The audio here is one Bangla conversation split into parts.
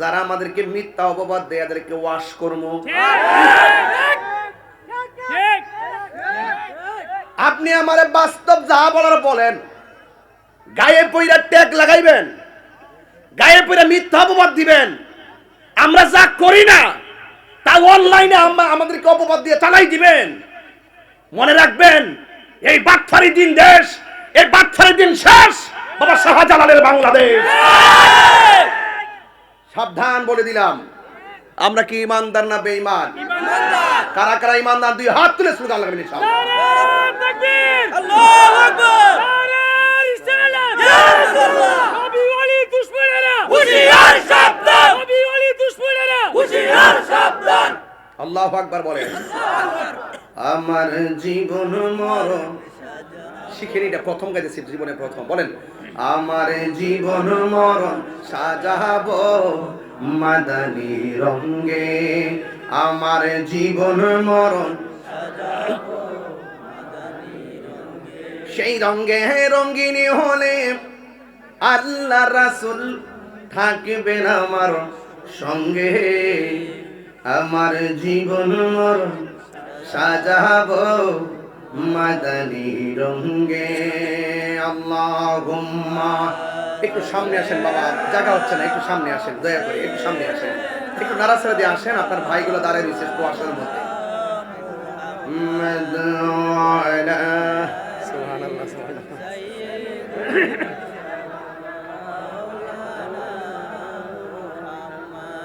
যারা আমাদেরকে মিথ্যা অপবাদ দেয় তাদেরকে ওয়াশ করব। আপনি আমারে বাস্তব যা বলার বলেন গায়ে পইরা ট্যাগ লাগাইবেন গায়ে পইরা মিথ্যা অপবাদ দিবেন আমরা যা করি না তা অনলাইনে আমরা আমাদেরকে অপবাদ দিয়ে চালাই দিবেন। মনে রাখবেন এই বাটফারি দিন দেশ এই বাটফারি দিন শেষ বাবা শাহজালালের বাংলাদেশ। সাবধান বলে দিলাম। আমরা কি ইমানদার না বেঈমান? কারা কারা ইমানদার? দুই হাত তুলে স্লোগান লাগাবেন ইনশাআল্লাহ। আল্লাহ আকবার। বলেন। আমার জীবন মরণ শিখে এটা প্রথম গাইতেছি, জীবনে প্রথম। বলেন, আমার জীবন মরণ সাজাব মাদানি রঙ্গে, আমার জীবন মরণ সেই রঙ্গে রঙ্গিনী হলে আল্লাহ রাসুল থাকবেন আমার সঙ্গে, আমার জীবন মরণ সাজাব মাদানি রঙ্গে আল্লাহুম্মা। একটু সামনে আসেন বাবা, জায়গা হচ্ছে না, একটু সামনে আসেন, দয়া করে একটু সামনে আসেন। একটু নারাসারা দিয়ে আসেন, আপনার ভাইগুলো দাঁড়ায় দিচ্ছে কুয়াশার মধ্যে।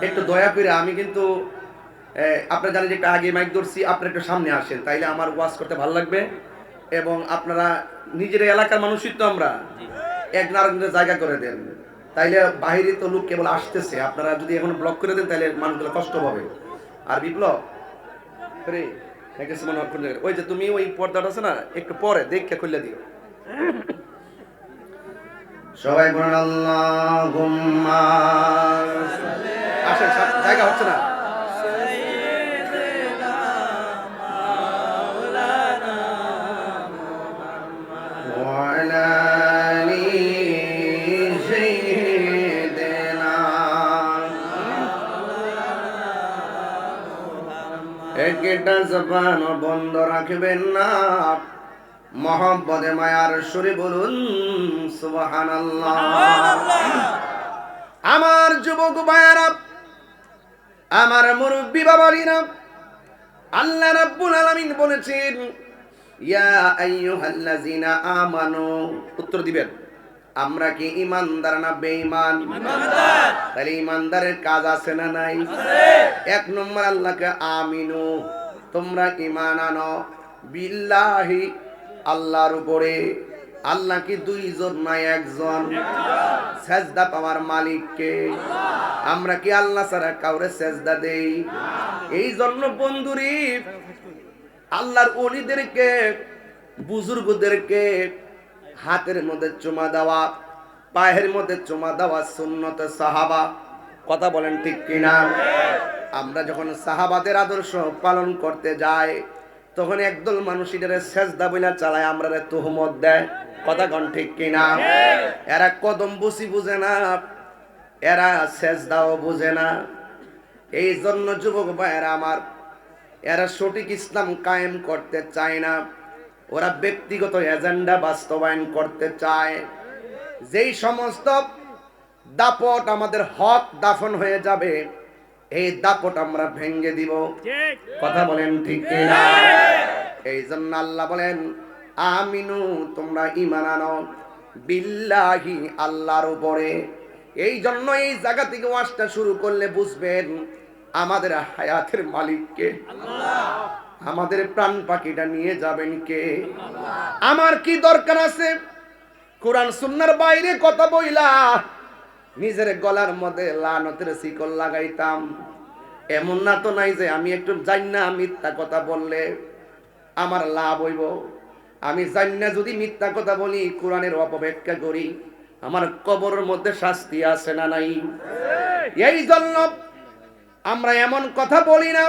একটু দয়া করে, আমি কিন্তু আপনারা জানেন যে একটু আগে মাইক ধরছি আপনারা একটু সামনে আসেন তাইলে আমার ওয়াজ করতে ভালো লাগবে। এবং আপনারা নিজের এলাকার মানুষই তো আমরা। এক নারায়ণগঞ্জের জায়গা করে দেন। তাইলে বাইরে তো লোক কেবল আসতেছে আপনারা যদি এখন ব্লক করে দেন তাহলে মানুষগুলো কষ্ট হবে আর বিপ্লব রে। ওই যে তুমি ওই পর্দাটা আছে না একটু পরে দেখে খুললে দিও। সবাই বলেন আল্লাহুম্মা আসেন জায়গা হচ্ছে না? একটা জবান বন্ধ রাখবেন না। মহব্বতে মায়ার সুরে বলুন সুবহানাল্লাহ। আমার যুবক ভাইয়ারা আমার মুরব্বী বাবারিরা আল্লাহ রাব্বুল আলামিন বলেছেন ইয়া আইয়ুহাল্লাযিনা আমানু। উত্তর দিবেন আমরা কি ইমানদার না বেঈমান? ইমানদার তাহলে ইমানদারের কাজ আছে না নাই? এক নম্বর আল্লাহকে আমিনু। তোমরা ইমান আনো বিল্লাহি, আল্লাহর উপরে। আল্লাহ কি দুইজন নাই একজন? সেজদা পাওয়ার মালিককে। আমরা কি আল্লাহ ছাড়া কাউরে সেজদা দেই? এই জন্য বন্ধুরি, আল্লাহর অলিদেরকে বুজুর্গদেরকে হাতের মধ্যে চুমা দেওয়া, পায়ের মধ্যে চুমা দেওয়া সুন্নত সাহাবা। কথা বলেন ঠিক কিনা? আমরা যখন সাহাবাদের আদর্শ পালন করতে যাই, তখন একদল মানুষ এটারে সেজদা বইলা চালায়, আমরা তুহমত দেয়। কথা কন ঠিক কিনা? এরা কদম বুসি বুঝে না, এরা সেজদাও বুঝে না। এই জন্য যুবক ভাইয়েরা আমার, এরা সঠিক ইসলাম কায়েম করতে চায় না। ওরা ব্যক্তিগত এজেন্ডা বাস্তবায়ন করতে চায়। যেই সমস্ত দাপট আমাদের হক দাফন হয়ে যাবে এই দাপট আমরা ভেঙ্গে দিব। কথা বলেন ঠিক এই জন্য আল্লাহ বলেন আমিনু তোমরা ইমান আনো। বিল্লাহি আল্লাহর উপরে। এই জন্য এই জায়গা থেকে ওয়াজটা শুরু করলে বুঝবেন আমাদের হায়াতের মালিককে আমাদের প্রাণ পাখিটা নিয়ে যাবেন কে? আমার কি দরকার আছে? কোরআন সুন্নার বাইরে কথা বইলা নিজের গলার মধ্যে লানতের শিকল লাগাইতাম। এমন না তো নাই যে আমি একটু জানি না মিথ্যা কথা বললে আমার লাভ হইব। আমি জানি না যদি মিথ্যা কথা বলি, কোরআনের অপব্যাখ্যা করি, আমার কবরের মধ্যে শাস্তি আছে না নাই? এই জন্য আমরা এমন কথা বলি না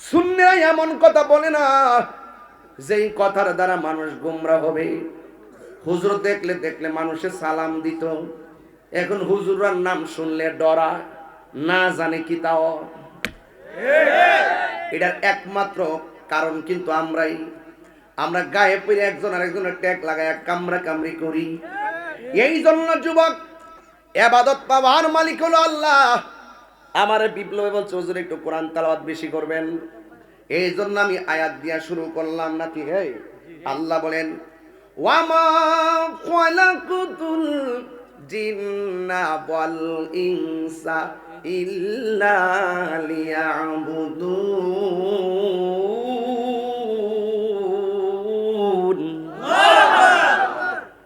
শূন্য এমন কথা বলে না, যেই কথার দ্বারা মানুষ গুমরা হবে। হুজুর দেখলে দেখলে মানুষে সালাম দিত। এখন হুজুরার নাম শুনলে ডরা, না জানে কি তাও। এটার একমাত্র কারণ কিন্তু আমরাই। আমরা গায়ে পড়ে একজন আরেকজনের ট্যাগ লাগায় কামড়া কামড়ি করি। এই জন্য যুবক, এবাদত পাওয়ার মালিক হলো আল্লাহ। আমার বিপ্লবে বলছে, হুজুর, একটু কোরআন তালাবাদ বেশি করবেন। এই জন্য আমি আয়াত দিয়া শুরু করলাম নাকি হে। আল্লাহ বলেন ওয়ামা খালাকুতুল জিন্না ওয়াল ইনসা ইল্লা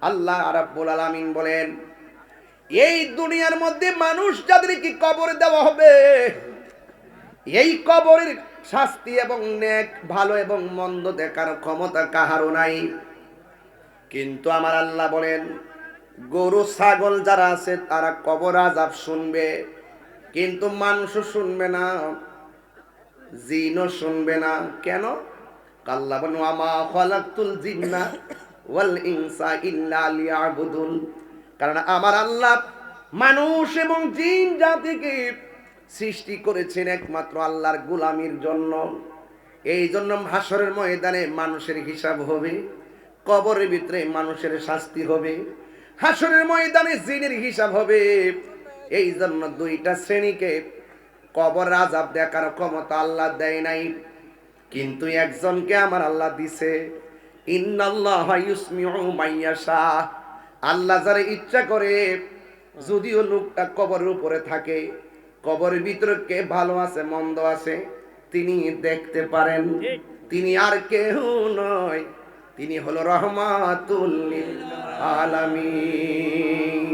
আল্লাহ রাব্বুল আলামিন বলেন, এই দুনিয়ার মধ্যে মানুষ যাদেরকে কবর দেওয়া হবে, এই কবরের শাস্তি এবং নেক, ভালো এবং মন্দ দেখার ক্ষমতা কাহারও নাই। কিন্তু আমার আল্লাহ বলেন গরু, ছাগল যারা আছে, তারা কবর আজাব শুনবে। কিন্তু মানুষও শুনবে না, জিনও শুনবে না। কেন? কাল্লা বনু আমা খালাকতুল জিন্না ওয়াল ইনসা ইল্লা লিয়াবুদুন। কারণ আমার আল্লাহ মানুষ এবং জিন জাতিকে সৃষ্টি করেছেন একমাত্র আল্লাহর গোলামির জন্য। এই জন্য হাসরের ময়দানে মানুষের হিসাব হবে, কবরের ভিতরে মানুষের শাস্তি হবে। হাসরের ময়দানে জিনের হিসাব হবে। এই জন্য দুইটা শ্রেণীকে কবর আজাব দেখার ক্ষমতা আল্লাহ দেয় নাই। কিন্তু একজনকে আমার আল্লাহ দিছে আল্লাহ যারা ইচ্ছা করে যদিও লোকটা কবরের উপরে থাকে কবরের ভিতরে কে ভালো আছে মন্দ আছে তিনি দেখতে পারেন। তিনি আর কেউ নয়। তিনি হলো রহমাতুল আলামিন।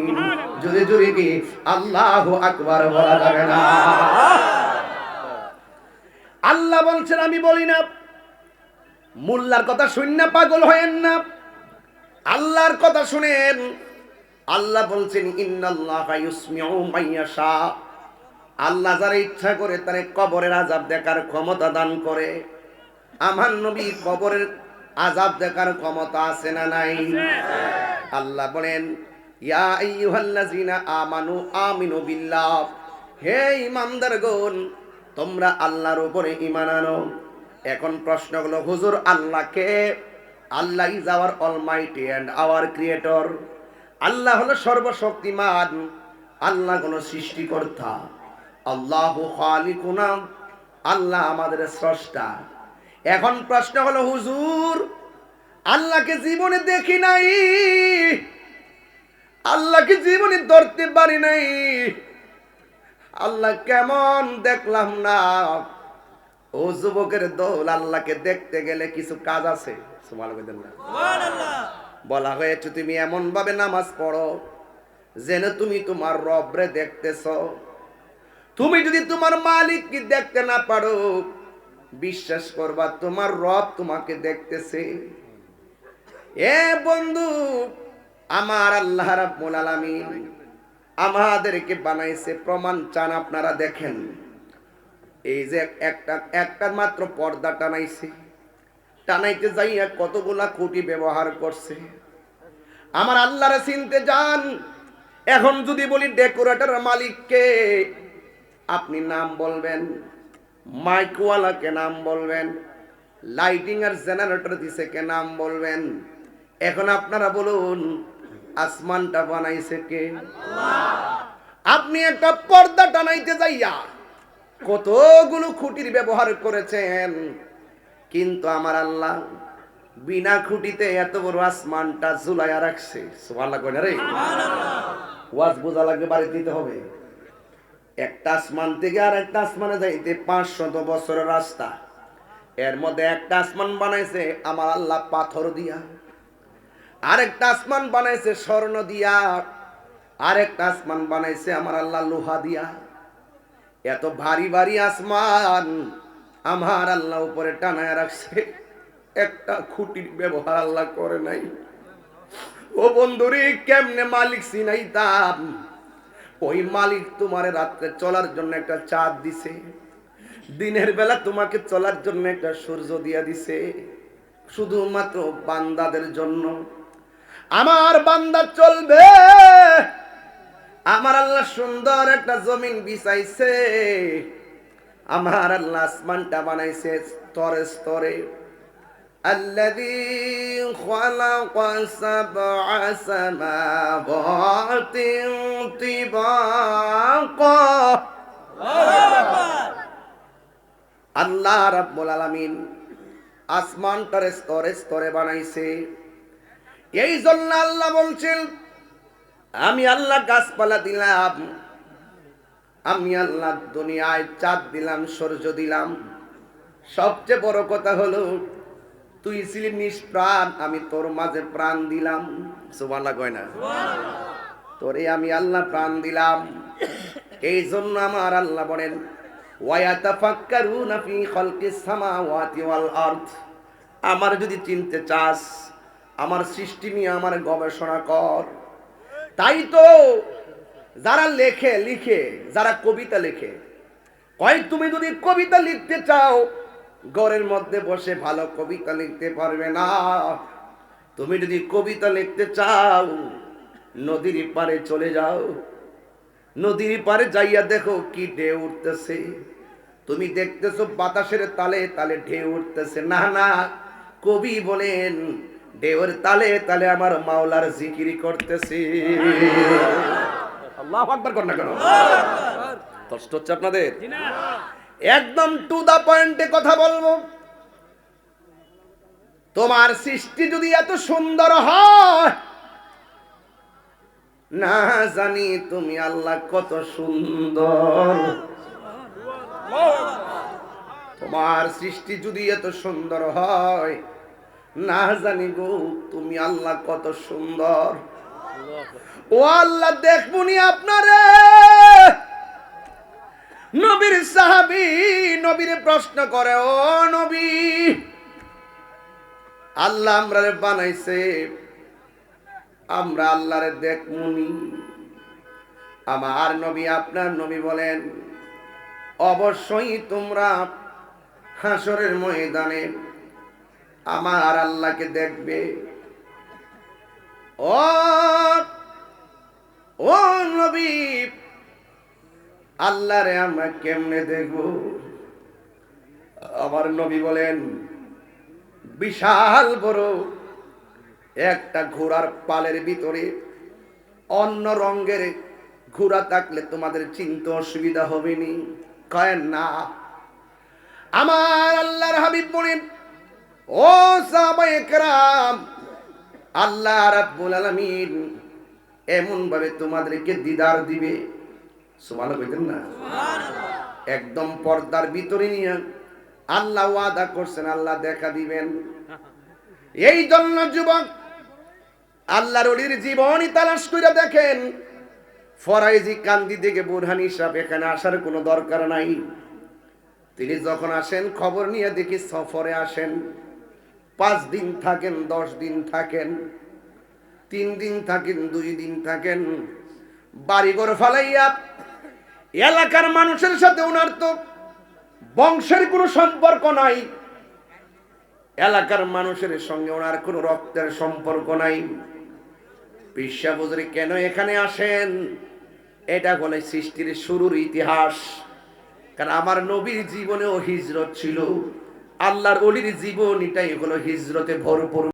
জুড়ে কি আল্লাহ আকবার বলা যাবে না। আল্লাহ বলছেন, আমি বলি না, মোল্লার কথা শূন্য পাগল হয়েন না। আল্লাহর কথা শুনেন। আল্লাহ বলছেন আল্লাহ যারা ইচ্ছা করে তারে কবরের আজাব দেখার ক্ষমতা দান করে। আমার নবী কবরের আজাব দেখার ক্ষমতা আছে না নাই? আল্লাহ বলেন, ইয়া আইয়ুহাল্লাযিনা আমানু আমিনু বিল্লাহ। হে ইমানদারগণ তোমরা আল্লাহর উপরে ঈমান আনো। এখন প্রশ্ন হলো হুজুর, আল্লাহকে? Allah is our almighty and our creator. Allah হলো সর্বশক্তিমান। আল্লাহ কোনো সৃষ্টিকর্তা। আল্লাহ খালিকুনা। আল্লাহ আমাদের স্রষ্টা। এখন প্রশ্ন হলো হুজুর আল্লাহকে জীবনে দেখি নাই? আল্লাহকে জীবনে ধরতে পারি নাই? আল্লাহ কেমন দেখলাম না। ও যুবকের দোল আল্লাহকে দেখতে গেলে কিছু কাজ আছে? বলা হয়েছে তুমি এমন ভাবে নামাজ পড়ো যেন তুমি তোমার রবরে দেখতেছ। তুমি যদি তোমার মালিককে দেখতে না পারো বিশ্বাস করবা, তোমার রব তোমাকে দেখতেছে। এ বন্ধু, আমার আল্লাহ রাব্বুল আলামিন আমাদেরকে বানাইছে প্রমাণ চান আপনারা দেখেন। এই যে একটা একটা মাত্র পর্দা টানাইছে। টানাইতে যাইয়া কতগুলা খুঁটি ব্যবহার করছে। আমার আল্লাহরে চিনতে যান। এখন যদি বলি ডেকোরেটর মালিককে, আপনি নাম বলবেন। মাইকওয়ালাকে নাম বলবেন লাইটিং আর জেনারেটর দিছে কে নাম বলবেন। এখন আপনারা বলুন আসমানটা বানাইছে কে? আপনি একটা পর্দা টানাইতে যাইয়া কতগুলো খুঁটির ব্যবহার করেছেন। কিন্তু আমার আল্লাহ বিনা খুঁটিতে এত বড় আসমানটা ঝুলাইয়া রাখছে। সুবহানাল্লাহ কই না রে? ওয়াজ বোঝা লাগবে বাড়ি দিতে হবে। একটা আসমান থেকে আর একটা আসমানে যাইতে পাঁচশত বছরের রাস্তা। এর মধ্যে একটা আসমান বানাইছে আমার আল্লাহ পাথর দিয়া। আরেকটা আসমান বানাইছে স্বর্ণ দিয়া। আরেকটা আসমান বানাইছে আমার আল্লাহ লোহা দিয়া। এত ভারী ভারী আসমান আমার আল্লাহ উপরে টানায় রাখছে। একটা খুঁটির ব্যবহার আল্লাহ করে নাই। ও বন্ধুরে, কেমনে মালিক চিনাইতাম ওই মালিক তোমার রাত্রে চলার জন্য একটা চাঁদ দিছে। দিনের বেলা তোমাকে চলার জন্য একটা সূর্য দিয়া দিছে। শুধুমাত্র বান্দাদের জন্য। আমার বান্দা চলবে। আমার আল্লাহ সুন্দর একটা জমিন বিছাইছে। আমার আল্লাহ আসমানটা বানাইছে স্তরে স্তরে। الذي خلق سبع سماوات طباقا আল্লাহ রাব্বুল আলামিন আসমানটার স্তরে স্তরে বানাইছে এই জন্য আল্লাহ বলছেন আমি আল্লাহ গাছপালা দিলাম আমি আল্লাহ দুনিয়ায় চাঁদ দিলাম সূর্য দিলাম সবচেয়ে বড় কথা হলো তুই ছিলি নিষ্প্রাণ আমি তোর মাঝে প্রাণ দিলাম। সুবহানাল্লাহ কয় না? তোরে আমি আল্লাহ প্রাণ দিলাম। এই জন্য আমার আল্লাহ বলেন ওয়ায়াতাফাক্কারুনা ফি খালকিস সামাওয়াতি ওয়াল আরদ। আমার যদি চিনতে চাস আমার সৃষ্টি নিয়ে আমার গবেষণা কর। তাই তো যারা লেখে লিখে যারা কবিতা লেখে কয় তুমি যদি কবিতা লিখতে চাও ঘরের মধ্যে বসে ভালো কবিতা লিখতে পারবে না। তুমি যদি কবিতা লিখতে চাও নদীর পারে চলে যাও। নদীর পারে যাইয়া দেখো কি ঢেউ উঠতেছে। তুমি দেখতেছো বাতাসের তালে তালে ঢেউ উঠতেছে। না না কবি বলেন ঢেউর তালে তালে আমার মাওলার জিকিরি করতেছে। আল্লাহ আকবার কর না কেন? কষ্ট হচ্ছে আপনাদের? একদম টু দা পয়েন্টে কথা বলব। তোমার সৃষ্টি যদি এত সুন্দর হয়, না জানি তুমি আল্লাহ কত সুন্দর। তোমার সৃষ্টি যদি এত সুন্দর হয়, না জানি গো তুমি আল্লাহ কত সুন্দর। ও আল্লাহ দেখবুনি আপনারে। নবীর সাহাবি, নবীর প্রশ্ন করে, ও নবী, আল্লাহ আমরা বানাইছে, আমরা আল্লাহরে দেখমুনি। আমার নবী আপনার নবী বলেন, অবশ্যই তোমরা হাসরের ময়দানে আমার আল্লাহকে দেখবে। ও ও নবী আল্লাহরে আমরা কেমনে দেখব? আমার নবী বলেন, বিশাল বড় একটা ঘোড়ার পালের ভিতরে অন্য রঙের ঘোড়া থাকলে তোমাদের চিনতে অসুবিধা হবে নি কয়েন না। আমার আল্লাহর হাবিব বলেন, ও সাহাবায়ে কেরাম, আল্লাহ রাব্বুল আলামিন এমন ভাবে তোমাদেরকে দিদার দিবে। কইতেন না? একদম পর্দার ভিতরে নিয়ে আল্লাহ ওয়াদা করছেন, আল্লাহ দেখা দিবেন। এই জন্য যুবক, আল্লাহর অলির জীবনই তালাশ করে দেখেন, ফরাইজি কান্দি থেকে বুরহানি সাহেব এখানে আসার কোনো দরকার নাই। তিনি যখন আসেন, খবর নিয়ে দেখি সফরে আসেন। পাঁচ দিন থাকেন, দশ দিন থাকেন, তিন দিন থাকেন, দুই দিন থাকেন। বাড়িঘর ফালাইয়া এলাকার মানুষের সাথে ওনার তো বংশের কোনো সম্পর্ক নাই। এলাকার মানুষের সঙ্গে ওনার কোনো রক্তের সম্পর্ক নাই। পিসা বুজরি, কেন এখানে আসেন? এটা বলে সৃষ্টির শুরুর ইতিহাস। কারণ আমার নবীর জীবনেও হিজরত ছিল। আল্লাহর অলির জীবন এটাই হলো হিজরতে ভরপুর